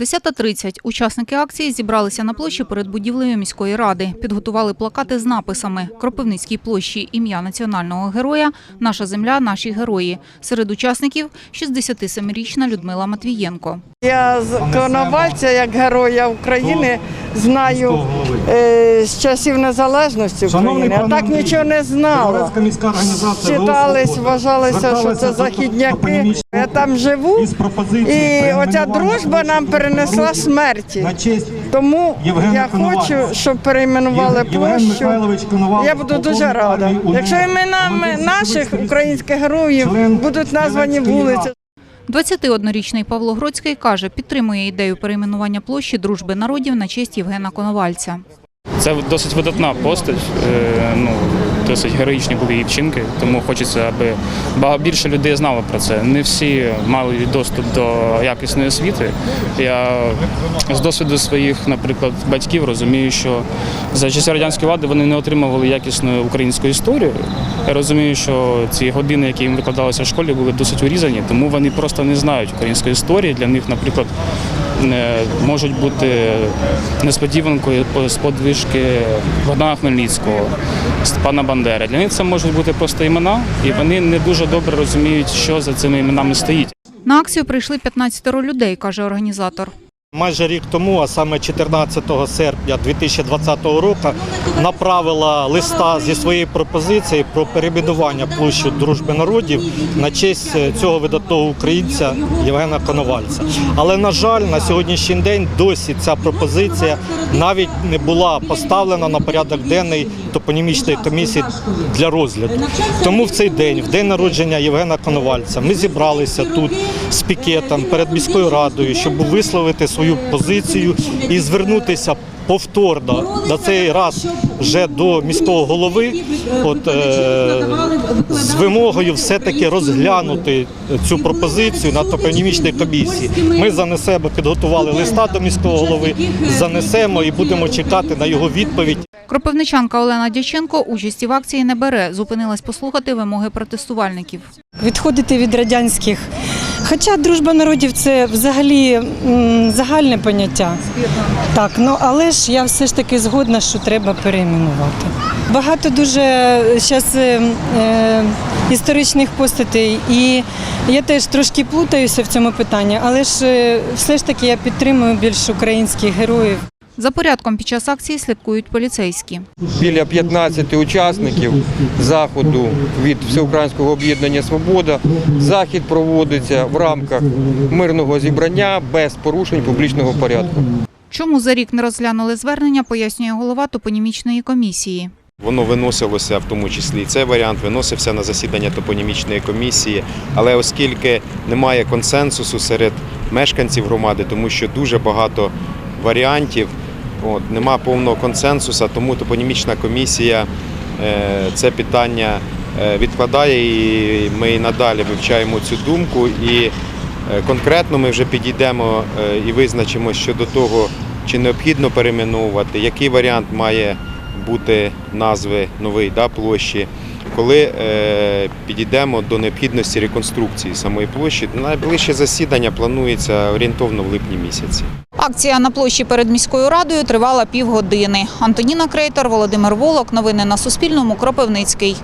10.30. Учасники акції зібралися на площі перед будівлею міської ради. Підготували плакати з написами «Кропивницькій площі. Ім'я національного героя. Наша земля. Наші герої». Серед учасників – 67-річна Людмила Матвієнко. Я з Коновальця, як героя України, знаю е, з часів незалежності України. А так нічого не знала. Читались, вважалося, що це західняки. Я там живу, і оця дружба нам перенесла смерті. Тому я хочу, щоб перейменували площу. Я буду дуже рада. Якщо іменами наших українських героїв будуть названі вулиці. 21-річний Павло Гроцький каже, підтримує ідею перейменування площі дружби народів на честь Євгена Коновальця. Це досить видатна постать, е, ну досить героїчні були її вчинки, тому хочеться, аби багато більше людей знало про це. Не всі мали доступ до якісної освіти. Я з досвіду своїх, наприклад, батьків розумію, що за часів радянської влади вони не отримували якісну українську історію. Я розумію, що ці години, які їм викладалися в школі, були досить урізані, тому вони просто не знають української історії. Для них, наприклад, можуть бути несподіванкою сподвижки Богдана Хмельницького, Степана Бандери. Для них це можуть бути просто імена, і вони не дуже добре розуміють, що за цими іменами стоїть. На акцію прийшли 15 людей, каже організатор. Майже рік тому, а саме 14 серпня 2020 року, направила листа зі своєю пропозицією про перейменування площі дружби народів на честь цього видатного українця Євгена Коновальця. Але на жаль, на сьогоднішній день досі ця пропозиція навіть не була поставлена на порядок денний топонімічної комісії для розгляду. Тому в цей день, в день народження Євгена Коновальця, ми зібралися тут з пікетом перед міською радою, щоб висловити свою позицію і звернутися повторно на цей раз вже до міського голови, от е, з вимогою все-таки розглянути цю пропозицію на топонімічній комісії. Ми занесемо, підготували листа до міського голови, занесемо і будемо чекати на його відповідь. Кропивничанка Олена Дяченко участі в акції не бере. Зупинилась послухати вимоги протестувальників. відходити від радянських. Хоча дружба народів це взагалі загальне поняття. Так, ну але ж я все ж таки згодна, що треба перейменувати. Багато дуже зараз е, е, історичних постатей, і я теж трошки плутаюся в цьому питанні, але ж е, все ж таки я підтримую більш українських героїв. За порядком під час акції слідкують поліцейські. біля 15 учасників заходу від Всеукраїнського об'єднання Свобода. Захід проводиться в рамках мирного зібрання без порушень публічного порядку. Чому за рік не розглянули звернення, пояснює голова топонімічної комісії. Воно виносилося в тому числі і цей варіант виносився на засідання топонімічної комісії. Але оскільки немає консенсусу серед мешканців громади, тому що дуже багато варіантів, от, нема повного консенсусу, тому топонімічна комісія е, це питання е, відкладає і ми і надалі вивчаємо цю думку. І е, конкретно ми вже підійдемо і визначимо щодо того, чи необхідно перейменовувати, який варіант має бути назви нової да, площі. Коли підійдемо до необхідності реконструкції самої площі, найближче засідання планується орієнтовно в липні місяці. Акція на площі перед міською радою тривала півгодини. Антоніна Крейтор, Володимир Волок. Новини на Суспільному. Кропивницький.